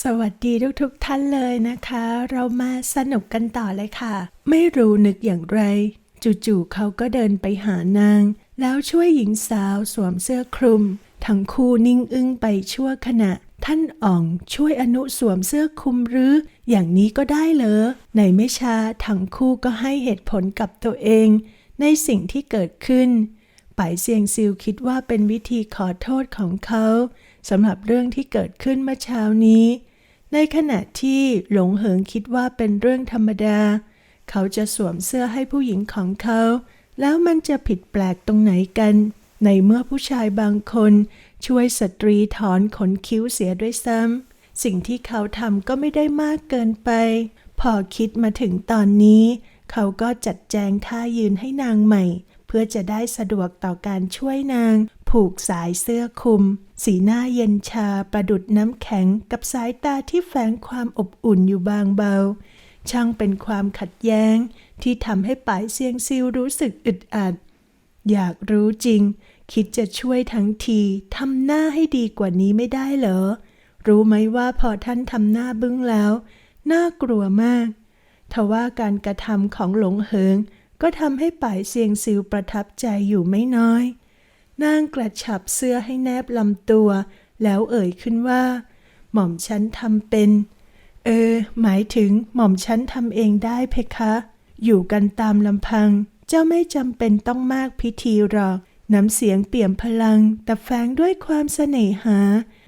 สวัสดีทุกๆทท่านเลยนะคะ เรามาสนุกกันต่อเลยค่ะ ไม่รู้นึกอย่างไร จู่ๆเขาก็เดินไปหานาง แล้วช่วยหญิงสาวสวมเสื้อคลุม ทั้งคู่นิ่งอึ้งไปชั่วขณะ ท่านอ่องช่วยอนุสวมเสื้อคลุมหรือ อย่างนี้ก็ได้เหรอในไม่ช้าทั้งคู่ก็ให้เหตุผลกับตัวเอง ในสิ่งที่เกิดขึ้นป่ายเซียงซิวคิดว่าเป็นวิธีขอโทษของเขา สำหรับเรื่องที่เกิดขึ้นเมื่อเช้านี้ ในขณะที่หลงเหิงคิดว่าเป็นเรื่องธรรมดา เขาจะสวมเสื้อให้ผู้หญิงของเขา แล้วมันจะผิดแปลกตรงไหนกัน ในเมื่อผู้ชายบางคน ช่วยสตรีถอนขนคิ้วเสียด้วยซ้ำสิ่งที่เขาทำก็ไม่ได้มากเกินไป พอคิดมาถึงตอนนี้ เขาก็จัดแจงท่ายืนให้นางใหม่ เพื่อจะได้สะดวกต่อการช่วยนาง ผูกสายเสื้อคลุม สีหน้าเย็นชาประดุดน้ำแข็งกับสายตาที่แฝงความอบอุ่นอยู่บางเบา ช่างเป็นความขัดแย้ง ที่ทำให้ป่ายเซียงซิวรู้สึกอึดอัด อยากรู้จริง คิดจะช่วยทั้งทีทำหน้าให้ดีกว่านี้ไม่ได้เหรอ รู้ไหมว่าพอท่านทำหน้าบึ้งแล้ว น่ากลัวมากทว่าการกระทำของหลงเหิงก็ทำให้ป่ายเซียงซิวประทับใจอยู่ไม่น้อย นางกระชับเสื้อให้แนบลำตัว แล้วเอ่ยขึ้นว่า หม่อมฉันทำเป็น เออ หมายถึงหม่อมฉันทำเองได้เพคะ อยู่กันตามลำพัง เจ้าไม่จำเป็นต้องมากพิธีหรอก น้ำเสียงเปี่ยมพลัง แต่แฝงด้วยความเสน่หา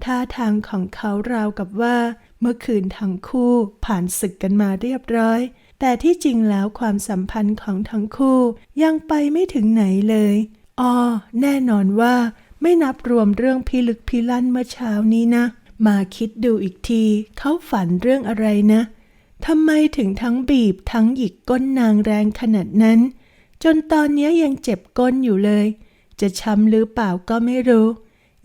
ท่าทางของเขาราวกับว่า เมื่อคืนทั้งคู่ผ่านศึกกันมาเรียบร้อยแต่ที่จริงแล้วความสัมพันธ์ของทั้งคู่ยังไปไม่ถึงไหนเลย อ้อแน่นอนว่าไม่นับรวมเรื่องพิลึกพิลั่นเมื่อเช้านี้นะ มาคิดดูอีกที เขาฝันเรื่องอะไรนะทำไมถึงทั้งบีบทั้งหยิกก้นนางแรงขนาดนั้น จนตอนนี้ยังเจ็บก้นอยู่เลย จะช้ำหรือเปล่าก็ไม่รู้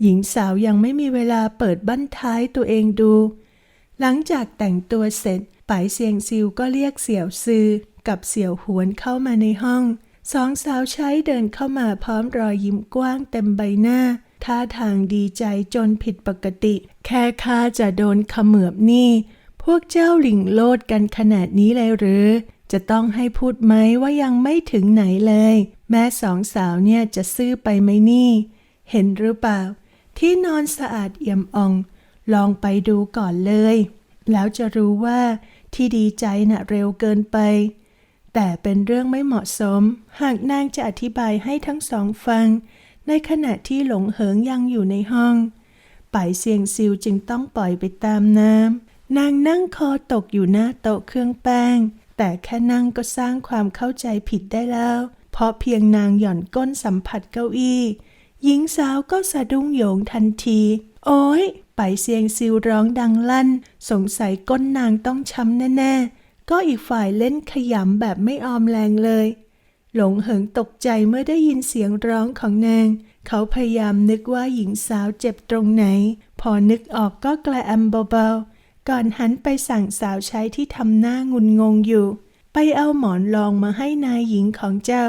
หญิงสาวยังไม่มีเวลาเปิดบั้นท้ายตัวเองดู หลังจากแต่งตัวเสร็จป่ายเซียงซิวก็เรียกเสี่ยวซือกับเสี่ยวหวนเข้ามาในห้อง สองสาวใช้เดินเข้ามาพร้อมรอยยิ้มกว้างเต็มใบหน้า ท่าทางดีใจจนผิดปกติ แค่ข้าจะโดนขมือบนี่ พวกเจ้าหลิงโลดกันขนาดนี้เลยหรือ จะต้องให้พูดไหมว่ายังไม่ถึงไหนเลย แม่สองสาวเนี่ยจะซื้อไปไหมนี่ เห็นหรือเปล่า ที่นอนสะอาดเอี่ยมอ่อง ลองไปดูก่อนเลย แล้วจะรู้ว่าที่ดีใจน่ะเร็วเกินไป แต่เป็นเรื่องไม่เหมาะสม หากนางจะอธิบายให้ทั้งสองฟัง ในขณะที่หลงเหิงยังอยู่ในห้องป่ายเซียงซิวจึงต้องปล่อยไปตามน้ำ นางนั่งคอตกอยู่หน้าโต๊ะเครื่องแป้ง แต่แค่นั่งก็สร้างความเข้าใจผิดได้แล้ว เพราะเพียงนางหย่อนก้นสัมผัสเก้าอี้หญิงสาวก็สะดุ้งโยงทันที โอ้ยไปเสียงซิวร้องดังลั่น สงสัยก้นนางต้องช้ำแน่ๆ ก็อีกฝ่ายเล่นขยำแบบไม่ออมแรงเลย หลงเหิงตกใจเมื่อได้ยินเสียงร้องของนาง เขาพยายามนึกว่าหญิงสาวเจ็บตรงไหน พอนึกออกก็กระแอมเบาๆ ก่อนหันไปสั่งสาวใช้ที่ทำหน้างุนงงอยู่ ไปเอาหมอนรองมาให้นายหญิงของเจ้า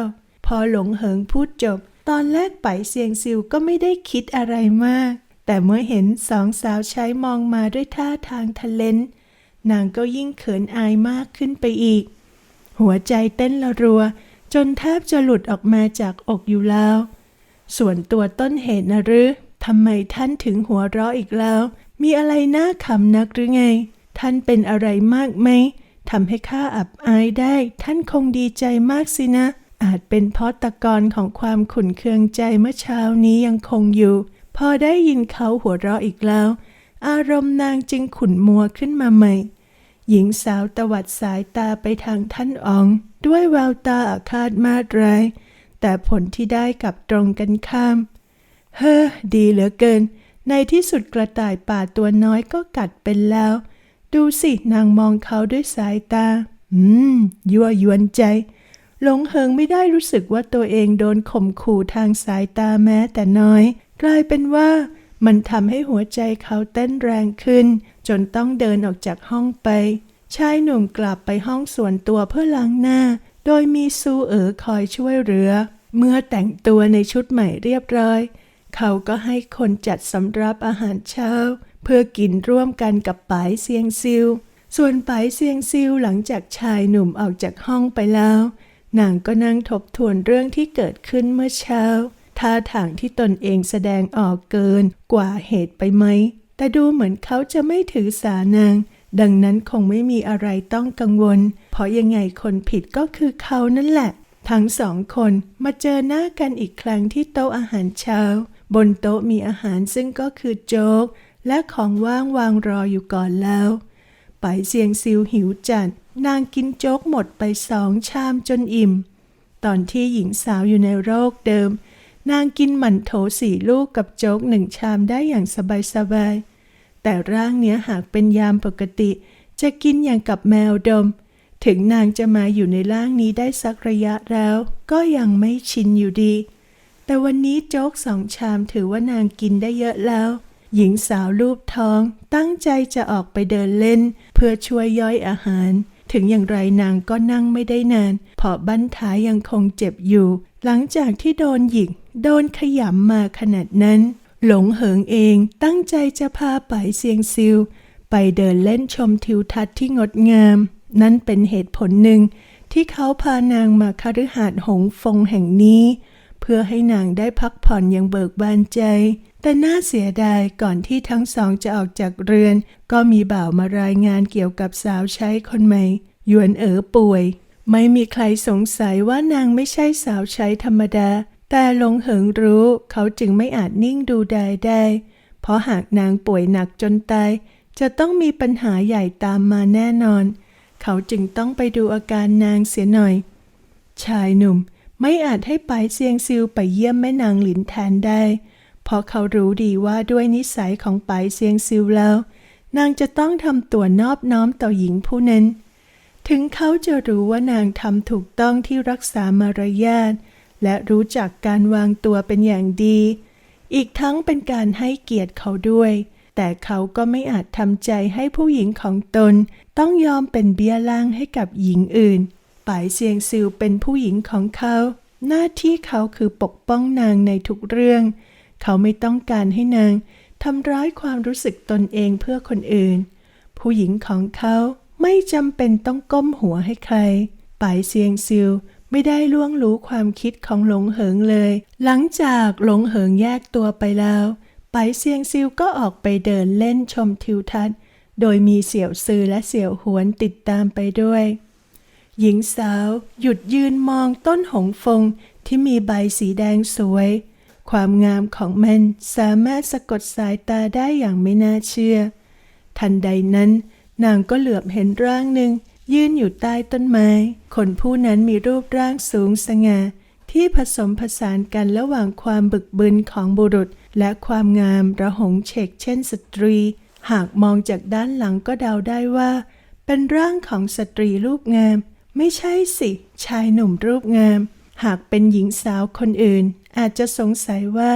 พอหลงเหิงพูดจบ ตอนแรกไปเสียงซิวก็ไม่ได้คิดอะไรมาก แต่เมื่อเห็นสองสาวใช้มองมาด้วยท่าทางทะเลน นางก็ยิ่งเขินอายมากขึ้นไปอีก หัวใจเต้นระรัว จนแทบจะหลุดออกมาจากอกอยู่แล้ว ส่วนตัวต้นเหตุนะหรือทำไมท่านถึงหัวเราะอีกแล้ว มีอะไรน่าขำนักหรือไง ท่านเป็นอะไรมากไหมทำให้ข้าอับอายได้ ท่านคงดีใจมากสินะ อาจเป็นเพราะตะกอนของความขุ่นเคืองใจเมื่อเช้านี้ยังคงอยู่ พอได้ยินเขาหัวเราะอีกแล้ว อารมณ์นางจึงขุ่นมัวขึ้นมาใหม่ หญิงสาวตวัดสายตาไปทางท่านออง ด้วยแววตาอาฆาตมาดร้าย แต่ผลที่ได้กลับตรงกันข้าม เฮ้อ ดีเหลือเกิน ในที่สุดกระต่ายป่าตัวน้อยก็กัดเป็นแล้ว ดูสินางมองเขาด้วยสายตา อืม ยั่วยวนใจ หลงเหิงไม่ได้รู้สึกว่าตัวเองโดนข่มขู่ทางสายตาแม้แต่น้อย กลายเป็นว่า มันทำให้หัวใจเขาเต้นแรงขึ้น จนต้องเดินออกจากห้องไป ชายหนุ่มกลับไปห้องส่วนตัวเพื่อล้างหน้า โดยมีซูเอ๋อคอยช่วยเหลือ เมื่อแต่งตัวในชุดใหม่เรียบร้อย เขาก็ให้คนจัดสำรับอาหารเช้า เพื่อกินร่วมกันกับป๋ายเซียงซิว ส่วนป๋ายเซียงซิวหลังจากชายหนุ่มออกจากห้องไปแล้ว นางก็นั่งทบทวนเรื่องที่เกิดขึ้นเมื่อเช้า ท่าทางที่ตนเองแสดงออกเกินกว่าเหตุไปไหม แต่ดูเหมือนเขาจะไม่ถือสานาง ดังนั้นคงไม่มีอะไรต้องกังวล เพราะยังไงคนผิดก็คือเขานั่นแหละ ทั้งสองคนมาเจอหน้ากันอีกครั้งที่โต๊ะอาหารเช้า บนโต๊ะมีอาหารซึ่งก็คือโจ๊ก และของว่างวางรออยู่ก่อนแล้วไปเสียงซิวหิวจัด นางกินโจ๊กหมดไปสองชามจนอิ่ม ตอนที่หญิงสาวอยู่ในโรคเดิม นางกินหมั่นโถสี่ลูกกับโจ๊กหนึ่งชามได้อย่างสบายๆ แต่ร่างเนี้ยหากเป็นยามปกติ จะกินอย่างกับแมวดม ถึงนางจะมาอยู่ในร่างนี้ได้สักระยะแล้ว ก็ยังไม่ชินอยู่ดี แต่วันนี้โจ๊กสองชามถือว่านางกินได้เยอะแล้ว หญิงสาวรูปท้อง ตั้งใจจะออกไปเดินเล่น เพื่อช่วยย่อยอาหาร ถึงอย่างไรนางก็นั่งไม่ได้นาน เพราะบั้นท้ายยังคงเจ็บอยู่ หลังจากที่โดนหยิก โดนขยำมาขนาดนั้น หลงเหิงเองตั้งใจจะพาไปเซียงซิว ไปเดินเล่นชมทิวทัศน์ที่งดงาม นั่นเป็นเหตุผลหนึ่ง ที่เขาพานางมาคฤหาสน์หงฟงแห่งนี้ เพื่อให้นางได้พักผ่อนอย่างเบิกบานใจ แต่น่าเสียดายก่อนที่ทั้งสองจะออกจากเรือน ก็มีบ่าวมารายงานเกี่ยวกับสาวใช้คนใหม่หยวนเอ๋อป่วย ไม่มีใครสงสัยว่านางไม่ใช่สาวใช้ธรรมดา แต่หลงเหิงรู้เขาจึงไม่อาจนิ่งดูได้ได้ เพราะหากนางป่วยหนักจนตาย จะต้องมีปัญหาใหญ่ตามมาแน่นอน เขาจึงต้องไปดูอาการนางเสียหน่อย ชายหนุ่มไม่อาจให้ไปเซียงซิวไปเยี่ยมแม่นางหลินแทนได้ เพราะเขารู้ดีว่าด้วยนิสัยของไปเซียงซิวแล้ว นางจะต้องทำตัวนอบน้อมต่อหญิงผู้นั้น ถึงเขาจะรู้ว่านางทำถูกต้องที่รักษามารยาทและรู้จักการวางตัวเป็นอย่างดี อีกทั้งเป็นการให้เกียรติเขาด้วย แต่เขาก็ไม่อาจทำใจให้ผู้หญิงของตน ต้องยอมเป็นเบี้ยล่างให้กับหญิงอื่นป่ายเซียงซิวเป็นผู้หญิงของเขา หน้าที่เขาคือปกป้องนางในทุกเรื่อง เขาไม่ต้องการให้นางทำร้ายความรู้สึกตนเองเพื่อคนอื่น ผู้หญิงของเขา ไม่จำเป็นต้องก้มหัวให้ใครปายเซียงซิวไม่ได้ล่วงรู้ความคิดของหลงเหิงเลย หลังจากหลงเหิงแยกตัวไปแล้วไปเซียงซิวก็ออกไปเดินเล่นชมทิวทัศน์ โดยมีเสี่ยวซือและเสี่ยวหวนติดตามไปด้วย หญิงสาวหยุดยืนมองต้นหงฟงที่มีใบสีแดงสวย ความงามของมันสามารถสะกดสายตาได้อย่างไม่น่าเชื่อ ทันใดนั้น นางก็เหลือบเห็นร่างหนึ่งยืนอยู่ใต้ต้นไม้ คนผู้นั้นมีรูปร่างสูงสง่าที่ผสมผสานกันระหว่างความบึกบึนของบุรุษ และความงามระหงเฉกเช่นสตรี หากมองจากด้านหลังก็เดาได้ว่า เป็นร่างของสตรีรูปงาม ไม่ใช่สิ ชายหนุ่มรูปงาม หากเป็นหญิงสาวคนอื่น อาจจะสงสัยว่า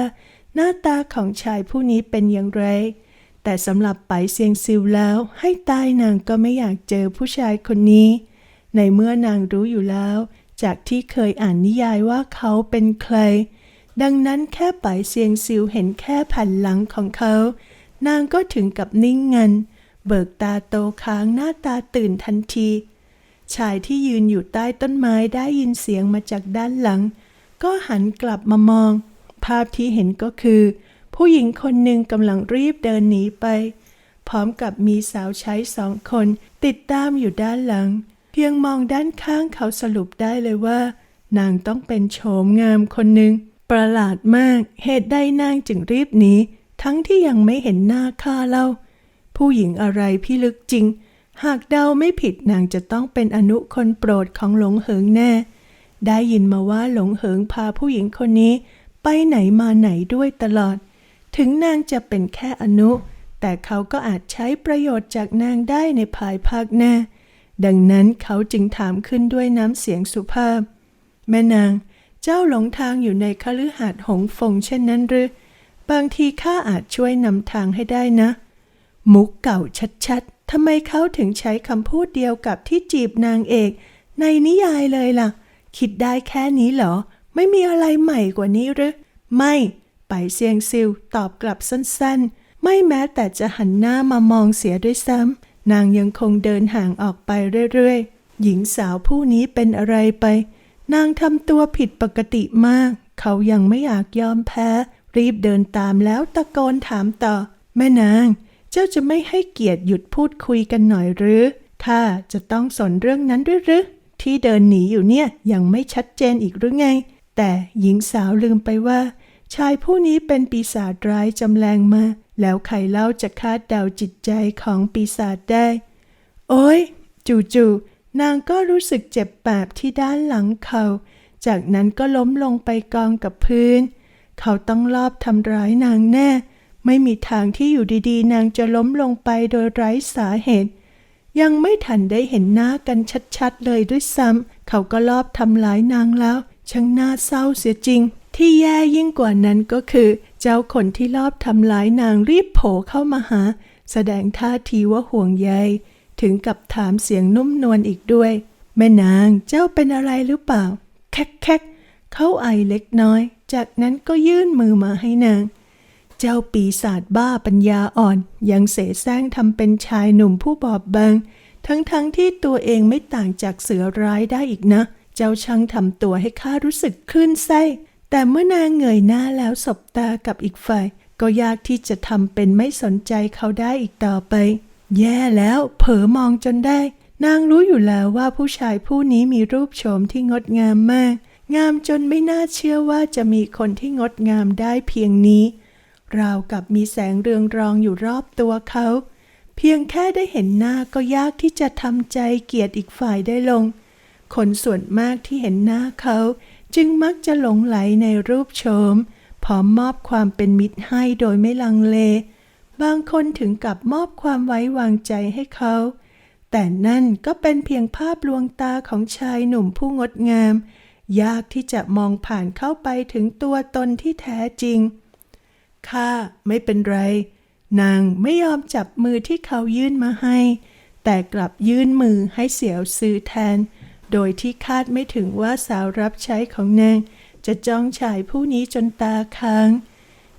หน้าตาของชายผู้นี้เป็นอย่างไร แต่สำหรับไปเซียงซิวแล้ว ให้ตายนางก็ไม่อยากเจอผู้ชายคนนี้ ในเมื่อนางรู้อยู่แล้ว จากที่เคยอ่านนิยายว่าเขาเป็นใคร ดังนั้นแค่ไปเซียงซิวเห็นแค่แผ่นหลังของเขา นางก็ถึงกับนิ่งงัน เบิกตาโตค้างหน้าตาตื่นทันที ชายที่ยืนอยู่ใต้ต้นไม้ได้ยินเสียงมาจากด้านหลัง ก็หันกลับมามอง ภาพที่เห็นก็คือ ผู้หญิงคนหนึ่งกำลังรีบเดินหนีไป พร้อมกับมีสาวใช้สองคนติดตามอยู่ด้านหลัง เพียงมองด้านข้างเขาสรุปได้เลยว่า นางต้องเป็นโฉมงามคนหนึ่งประหลาดมากเหตุใดนางจึงรีบหนีทั้งที่ยังไม่เห็นหน้าข้าเล่า ผู้หญิงอะไรพี่ลึกจริง หากเดาไม่ผิดนางจะต้องเป็นอนุคนโปรดของหลงเหิงแน่ ได้ยินมาว่าหลงเหิงพาผู้หญิงคนนี้ ไปไหนมาไหนด้วยตลอด ถึงนางจะเป็นแค่อนุ แต่เขาก็อาจใช้ประโยชน์จากนางได้ในภายภาคหน้า ดังนั้นเขาจึงถามขึ้นด้วยน้ำเสียงสุภาพ แม่นาง เจ้าหลงทางอยู่ในคฤหาสน์หงฟงเช่นนั้นหรือ บางทีข้าอาจช่วยนำทางให้ได้นะ มุกเก่าชัดๆทำไมเขาถึงใช้คำพูดเดียวกับที่จีบนางเอก ในนิยายเลยล่ะ คิดได้แค่นี้เหรอ ไม่มีอะไรใหม่กว่านี้หรือ ไม่ ไปเซียงซิวตอบกลับสั้นๆ ไม่แม้แต่จะหันหน้ามามองเสียด้วยซ้ำนางยังคงเดินห่างออกไปเรื่อยๆ หญิงสาวผู้นี้เป็นอะไรไป นางทำตัวผิดปกติมาก เขายังไม่อยากยอมแพ้ รีบเดินตามแล้วตะโกนถามต่อ แม่นาง เจ้าจะไม่ให้เกียรติหยุดพูดคุยกันหน่อยหรือข้าจะต้องสนเรื่องนั้นด้วยหรือที่เดินหนีอยู่เนี่ยยังไม่ชัดเจนอีกหรือไง แต่หญิงสาวลืมไปว่า ชายผู้นี้เป็นปีศาจร้ายจำแรงมา แล้วใครเล่าจะคาดเดาจิตใจของปีศาจได้ โอ้ยจู่ๆนางก็รู้สึกเจ็บแปบที่ด้านหลังเขา จากนั้นก็ล้มลงไปกองกับพื้น เขาต้องลอบทำร้ายนางแน่ ไม่มีทางที่อยู่ดีๆ นางจะล้มลงไปโดยไร้สาเหตุ ยังไม่ทันได้เห็นหน้ากันชัดๆเลยด้วยซ้ำเขาก็ลอบทำร้ายนางแล้วช่างน่าเศร้าเสียจริง ที่แย่ยิ่งกว่านั้นก็คือ เจ้าคนที่ลอบทำร้ายนางรีบโผล่เข้ามาหา แสดงท่าทีว่าห่วงใย ถึงกับถามเสียงนุ่มนวลอีกด้วย แม่นางเจ้าเป็นอะไรหรือเปล่า แคกแคกเขาไอเล็กน้อย จากนั้นก็ยื่นมือมาให้นาง เจ้าปีศาจบ้าปัญญาอ่อน ยังเสแสร้งทำเป็นชายหนุ่มผู้บอบบาง ทั้งๆทที่ตัวเองไม่ต่างจากเสือร้ายได้อีกนะ เจ้าช่างทำตัวให้ข้ารู้สึกคลื่นไส้ แต่เมื่อนางเงยหน้าแล้วสบตากับอีกฝ่าย ก็ยากที่จะทำเป็นไม่สนใจเขาได้อีกต่อไป แย่แล้ว เผลอมองจนได้ นางรู้อยู่แล้วว่าผู้ชายผู้นี้มีรูปโฉมที่งดงามมาก งามจนไม่น่าเชื่อว่าจะมีคนที่งดงามได้เพียงนี้ ราวกับมีแสงเรืองรองอยู่รอบตัวเขา เพียงแค่ได้เห็นหน้าก็ยากที่จะทำใจเกลียดอีกฝ่ายได้ลง คนส่วนมากที่เห็นหน้าเขา จึงมักจะหลงไหลในรูปโฉมพร้อมมอบความเป็นมิตรให้โดยไม่ลังเล บางคนถึงกับมอบความไว้วางใจให้เขา แต่นั่นก็เป็นเพียงภาพลวงตาของชายหนุ่มผู้งดงาม ยากที่จะมองผ่านเข้าไปถึงตัวตนที่แท้จริง ข้าไม่เป็นไร นางไม่ยอมจับมือที่เขายื่นมาให้ แต่กลับยื่นมือให้เสียวซื้อแทน โดยที่คาดไม่ถึงว่าสาวรับใช้ของนางจะจ้องชายผู้นี้จนตาค้าง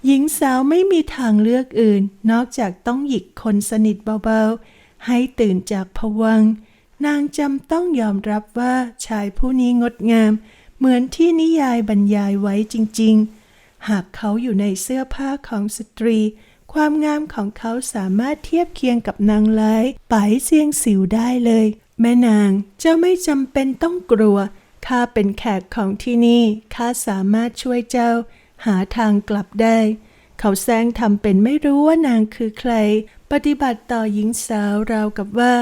หญิงสาวไม่มีทางเลือกอื่น นอกจากต้องหยิกคนสนิทเบาๆ ให้ตื่นจากผวัง นางจำต้องยอมรับว่าชายผู้นี้งดงาม เหมือนที่นิยายบรรยายไว้จริงๆ หากเขาอยู่ในเสื้อผ้าของสตรี ความงามของเขาสามารถเทียบเคียงกับนางร้ายไปเสียงสิวได้เลย แม่นางเจ้าไม่จำเป็นต้องกลัว ข้าเป็นแขกของที่นี่ ข้าสามารถช่วยเจ้า หาทางกลับได้ เขาแซงทำเป็นไม่รู้ว่านางคือใคร ปฏิบัติต่อหญิงสาวราวกับว่า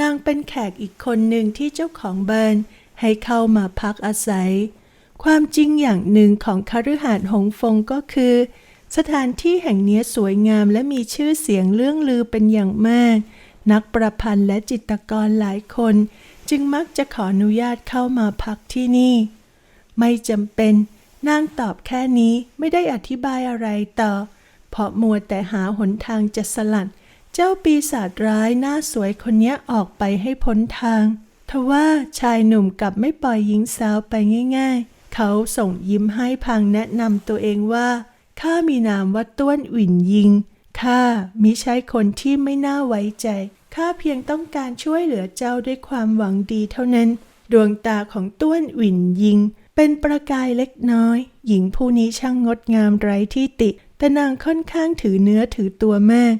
นางเป็นแขกอีกคนหนึ่งที่เจ้าของบ้านให้เข้ามาพักอาศัย ความจริงอย่างหนึ่งของคฤหาสน์หงฟงก็คือ สถานที่แห่งนี้สวยงามและมีชื่อเสียงเรื่องลือเป็นอย่างมาก นักประพันธ์และจิตรกรหลายคน จึงมักจะขออนุญาตเข้ามาพักที่นี่ ไม่จำเป็นนางตอบแค่นี้ไม่ได้อธิบายอะไรต่อ เพราะมัวแต่หาหนทางจะสลัด เจ้าปีศาจร้ายหน้าสวยคนเนี้ยออกไปให้พ้นทางทว่าชายหนุ่มกลับไม่ปล่อยหญิงสาวไปง่าย ๆ เขาส่งยิ้มให้พลางแนะนำตัวเองว่าข้ามีนามว่าต้วนหวินยิง ข้ามิใช่คนที่ไม่น่าไว้ใจ ข้าเพียงต้องการช่วยเหลือเจ้าด้วยความหวังดีเท่านั้น ดวงตาของต้วนหวินยิง เป็นประกายเล็กน้อย หญิงผู้นี้ช่างงดงามไร้ที่ติ แต่นางค่อนข้างถือเนื้อถือตัวมาก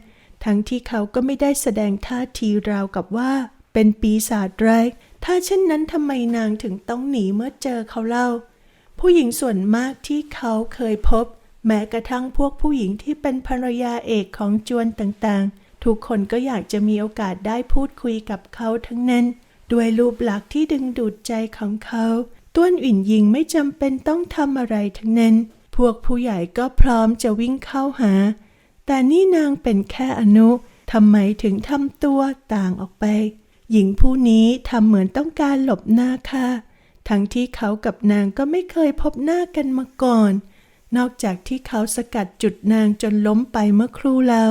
ทั้งที่เขาก็ไม่ได้แสดงท่าทีราวกับว่า เป็นปีศาจร้ายถ้าเช่นนั้นทำไมนางถึงต้องหนีเมื่อเจอเขาเล่า ผู้หญิงส่วนมากที่เขาเคยพบ แม้กระทั่งพวกผู้หญิงที่เป็นภรรยาเอกของจวนต่างๆ ทุกคนก็อยากจะมีโอกาสได้พูดคุยกับเขาทั้งนั้น ด้วยรูปลักษณ์ที่ดึงดูดใจของเขาต้วนอิ่นยิงไม่จำเป็นต้องทำอะไรทั้งนั้น พวกผู้ใหญ่ก็พร้อมจะวิ่งเข้าหา แต่นี่นางเป็นแค่อนุทำไมถึงทำตัวต่างออกไป หญิงผู้นี้ทำเหมือนต้องการหลบหน้าค่ะ ทั้งที่เขากับนางก็ไม่เคยพบหน้ากันมาก่อน นอกจากที่เขาสกัดจุดนางจนล้มไปเมื่อครู่แล้ว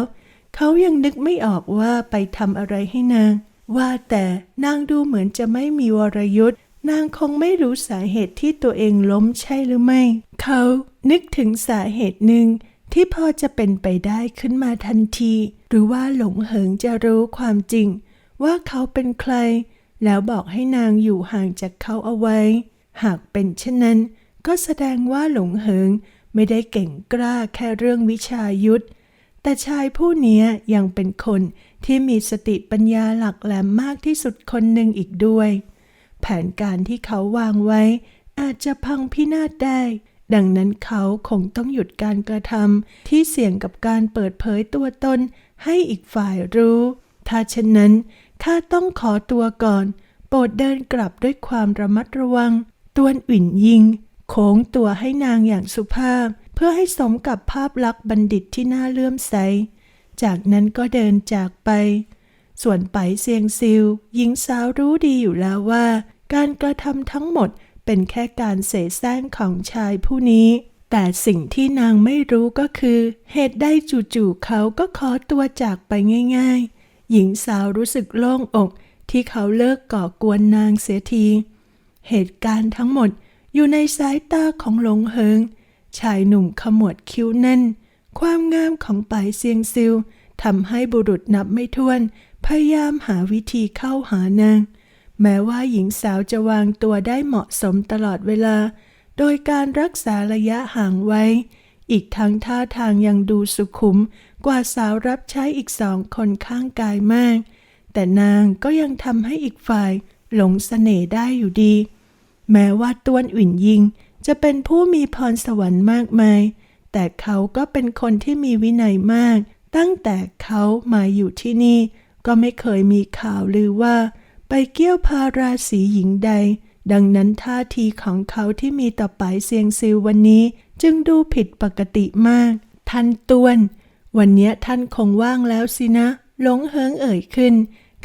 เขายังนึกไม่ออกว่าไปทำอะไรให้นาง ว่าแต่นางดูเหมือนจะไม่มีวรยุทธ์นางคงไม่รู้สาเหตุที่ตัวเองล้มใช่หรือไม่ เขานึกถึงสาเหตุหนึ่งที่พอจะเป็นไปได้ขึ้นมาทันที หรือว่าหลงเหิงจะรู้ความจริง ว่าเขาเป็นใคร แล้วบอกให้นางอยู่ห่างจากเขาเอาไว้ หากเป็นเช่นนั้น ก็แสดงว่าหลงเหิง ไม่ได้เก่งกล้าแค่เรื่องวิชายุทธแต่ชายผู้นี้ยังเป็นคนที่มีสติปัญญาหลักแหลมมากที่สุดคนหนึ่งอีกด้วย แผนการที่เขาวางไว้ อาจจะพังพินาศได้ ดังนั้นเขาคงต้องหยุดการกระทำที่เสี่ยงกับการเปิดเผยตัวตนให้อีกฝ่ายรู้ ถ้าเช่นนั้นข้าต้องขอตัวก่อน โปรดเดินกลับด้วยความระมัดระวัง ตวนอุ่นยิง โค้งตัวให้นางอย่างสุภาพ เพื่อให้สมกับภาพลักษณ์บัณฑิตที่น่าเลื่อมใส จากนั้นก็เดินจากไป ส่วนไปเซียงซิว หญิงสาวรู้ดีอยู่แล้วว่า การกระทำทั้งหมดเป็นแค่การเสแสร้งของชายผู้นี้ แต่สิ่งที่นางไม่รู้ก็คือ เหตุใดจู่ๆเขาก็ขอตัวจากไปง่าย ๆ หญิงสาวรู้สึกโล่งอกที่เขาเลิกก่อกวนนางเสียที เหตุการณ์ทั้งหมด อยู่ในสายตาของหลงเฮิง ชายหนุ่มขมวดคิ้วแน่น ความงามของปายเซียงซิวทำให้บุรุษนับไม่ถ้วน พยายามหาวิธีเข้าหานาง แม้ว่าหญิงสาวจะวางตัวได้เหมาะสมตลอดเวลา โดยการรักษาระยะห่างไว้ อีกทั้งท่าทางยังดูสุขุมกว่าสาวรับใช้อีกสองคนข้างกายมาก แต่นางก็ยังทำให้อีกฝ่ายหลงเสน่ห์ได้อยู่ดี แม้ว่าต้วนอุ่นยิง จะเป็นผู้มีพรสวรรค์มากมาย แต่เขาก็เป็นคนที่มีวินัยมาก ตั้งแต่เขามาอยู่ที่นี่ ก็ไม่เคยมีข่าวลือว่า ไปเกี่ยวพาราสีหญิงใด ดังนั้นท่าทีของเขาที่มีต่อไปเซียงซิววันนี้ จึงดูผิดปกติมาก ท่านต้วน วันนี้ท่านคงว่างแล้วสินะหลงเฮิงเอ่ยขึ้น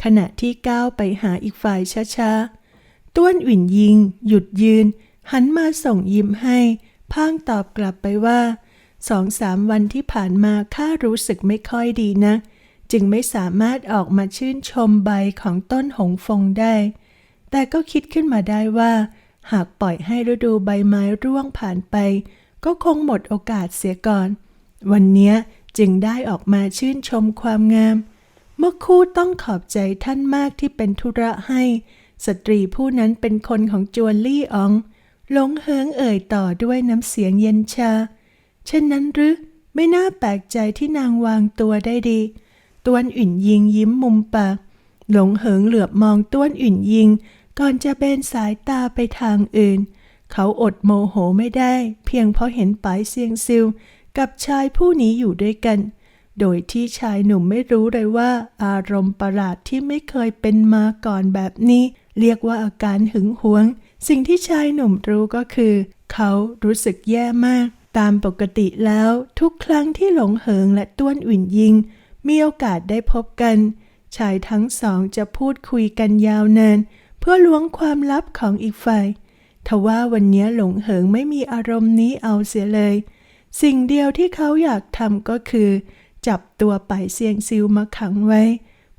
ขณะที่ก้าวไปหาอีกฝ่ายช้าๆ ต้วนอุ่นยิง หยุดยืน หันมาส่งยิ้มให้พางตอบกลับไปว่าสองสามวันที่ผ่านมาข้ารู้สึกไม่ค่อยดีนะ จึงไม่สามารถออกมาชื่นชมใบของต้นหงฟงได้ แต่ก็คิดขึ้นมาได้ว่า หากปล่อยให้ฤดูใบไม้ร่วงผ่านไป ก็คงหมดโอกาสเสียก่อน วันนี้จึงได้ออกมาชื่นชมความงาม เมื่อคู่ต้องขอบใจท่านมากที่เป็นธุระให้ สตรีผู้นั้นเป็นคนของจวนลี่อองหลงเฮิงเอ่ยต่อด้วยน้ำเสียงเย็นชา เช่นนั้นหรือไม่น่าแปลกใจที่นางวางตัวได้ดี ต้วนอุ่นยิงยิ้มมุมปาก หลงเหิงเหลือบมองต้วนอุ่นยิง ก่อนจะเบนสายตาไปทางอื่น เขาอดโมโหไม่ได้ เพียงเพราะเห็นปายเซียงซิว กับชายผู้นี้อยู่ด้วยกัน โดยที่ชายหนุ่มไม่รู้เลยว่า อารมณ์ประหลาดที่ไม่เคยเป็นมาก่อนแบบนี้ เรียกว่าอาการหึงหวง สิ่งที่ชายหนุ่มรู้ก็คือ เขารู้สึกแย่มาก ตามปกติแล้วทุกครั้งที่หลงเหิงและต้วนอุ่นยิง มีโอกาสได้พบกัน ชายทั้งสองจะพูดคุยกันยาวนาน เพื่อล้วงความลับของอีกฝ่ายทว่าวันนี้หลงเหิงไม่มีอารมณ์นี้เอาเสียเลย สิ่งเดียวที่เขาอยากทำก็คือ จับตัวไปเซียงซิวมาขังไว้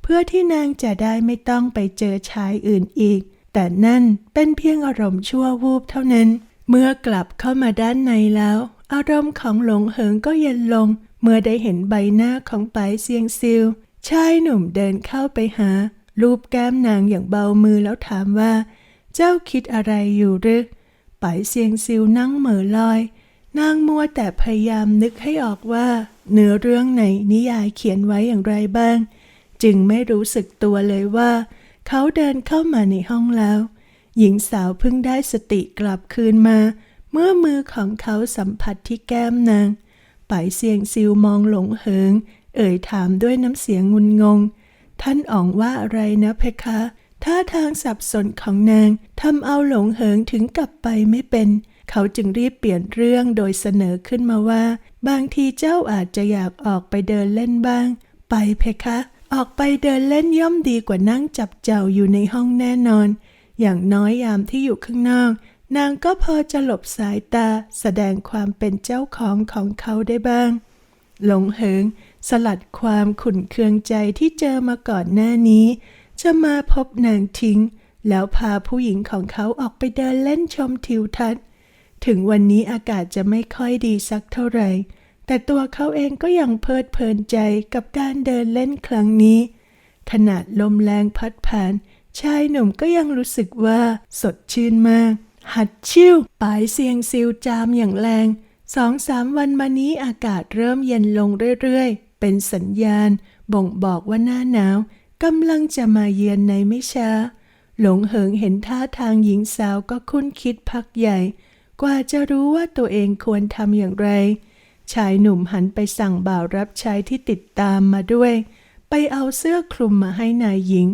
พื่อที่นางจะได้ไม่ต้องไปเจอชายอื่นอีก แต่นั่นเป็นเพียงอารมณ์ชั่ววูบเท่านั้น เมื่อกลับเข้ามาด้านในแล้ว อารมณ์ของหลงเหิงก็เย็นลง เมื่อได้เห็นใบหน้าของไปเซียงซิว ชายหนุ่มเดินเข้าไปหา รูปแก้มนางอย่างเบามือแล้วถามว่า เจ้าคิดอะไรอยู่หรือไปเซียงซิวนั่งเหม่อลอย นางมัวแต่พยายามนึกให้ออกว่า เนื้อเรื่องในนิยายเขียนไว้อย่างไรบ้าง จึงไม่รู้สึกตัวเลยว่า เขาเดินเข้ามาในห้องแล้ว หญิงสาวเพิ่งได้สติกลับคืนมา เมื่อมือของเขาสัมผัสที่แก้มนางไปเสียงซิวมองหลงเหิง เอ่ยถามด้วยน้ำเสียงงุนงง ท่านอ๋องว่าอะไรนะเพคะท่าทางสับสนของนางทำเอาหลงเหิงถึงกลับไปไม่เป็น เขาจึงรีบเปลี่ยนเรื่องโดยเสนอขึ้นมาว่า บางทีเจ้าอาจจะอยากออกไปเดินเล่นบ้าง ไปเพคะ ออกไปเดินเล่นย่อมดีกว่านั่งจับเจ้าอยู่ในห้องแน่นอน อย่างน้อยยามที่อยู่ข้างนอก นางก็พอจะหลบสายตาแสดงความเป็นเจ้าของของเขาได้บ้าง หลงเหิง สลัดความขุ่นเคืองใจที่เจอมาก่อนหน้านี้ จะมาพบนางทิ้ง แล้วพาผู้หญิงของเขาออกไปเดินเล่นชมทิวทัศน์ ถึงวันนี้อากาศจะไม่ค่อยดีสักเท่าไหร่ แต่ตัวเขาเองก็ยังเพลิดเพลินใจกับการเดินเล่นครั้งนี้ ขนาดลมแรงพัดผ่าน ชายหนุ่มก็ยังรู้สึกว่าสดชื่นมาก หัดชิ่วปายเสียงซิวจามอย่างแรงสองสามวันมานี้อากาศเริ่มเย็นลงเรื่อยๆ เป็นสัญญาณ บ่งบอกว่าหน้าหนาวกำลังจะมาเยือนในไม่ช้า หลงเหิงเห็นท่าทางหญิงสาวก็คุ้นคิดพักใหญ่ กว่าจะรู้ว่าตัวเองควรทำอย่างไร ชายหนุ่มหันไปสั่งบ่าวรับใช้ที่ติดตามมาด้วย ไปเอาเสื้อคลุมมาให้นายหญิง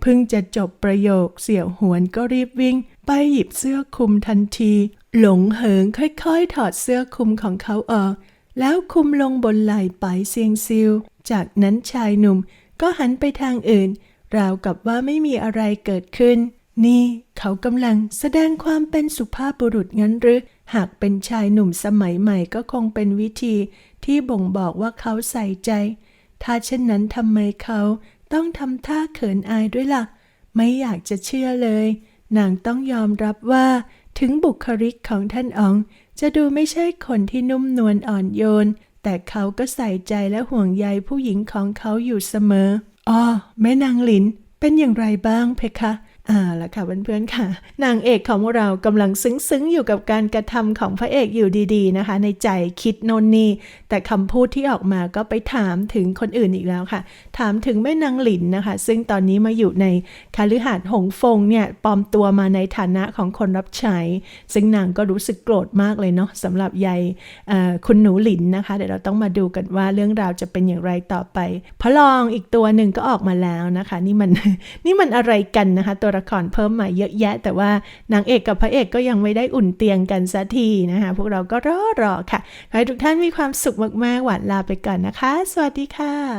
เพิ่งจะจบประโยคเสี่ยวหวนก็รีบวิ่ง ไปหยิบเสื้อคลุมทันที หลงเหิงค่อยๆ ถอดเสื้อคลุมของเขาออก แล้วคลุมลงบนไหล่ไปเซียงซิว จากนั้นชายหนุ่มก็หันไปทางอื่น ราวกับว่าไม่มีอะไรเกิดขึ้น นี่เขากำลังแสดงความเป็นสุภาพบุรุษงั้นหรือ หากเป็นชายหนุ่มสมัยใหม่ก็คงเป็นวิธีที่บ่งบอกว่าเขาใส่ใจ ถ้าเช่นนั้นทำไมเขาต้องทำท่าเขินอายด้วยล่ะ ไม่อยากจะเชื่อเลย นางต้องยอมรับว่า ถึงบุคลิกของท่านอ๋อง จะดูไม่ใช่คนที่นุ่มนวลอ่อนโยน แต่เขาก็ใส่ใจและห่วงใยผู้หญิงของเขาอยู่เสมออ๋อแม่นางหลินเป็นอย่างไรบ้างเพคะ อ่าละค่ะเพื่อนๆค่ะ นางเอกของเรากำลังซึ้งๆอยู่กับการกระทำของพระเอกอยู่ดีๆนะคะ ในใจคิดโนนนี่แต่คำพูดที่ออกมาก็ไปถามถึงคนอื่นอีกแล้วค่ะ ถามถึงแม่นางหลินนะคะ ซึ่งตอนนี้มาอยู่ในคาลือหาดหงฟงเนี่ยปลอมตัวมาในฐานะของคนรับใช้ ซึ่งนางก็รู้สึกโกรธมากเลยเนาะสำหรับยายคุณหนูหลินนะคะ เดี๋ยวเราต้องมาดูกันว่าเรื่องราวจะเป็นอย่างไรต่อไปพระรองอีกตัวหนึ่งก็ออกมาแล้วนะคะ นี่มันนี่มันอะไรกันนะคะตัวตัวละครเพิ่มมาเยอะแยะ แต่ว่านางเอกกับพระเอกก็ยังไม่ได้อุ่นเตียงกันสักทีนะคะพวกเราก็รอรอค่ะ ขอให้ทุกท่านมีความสุขมากๆหวานลาไปก่อนนะคะ สวัสดีค่ะ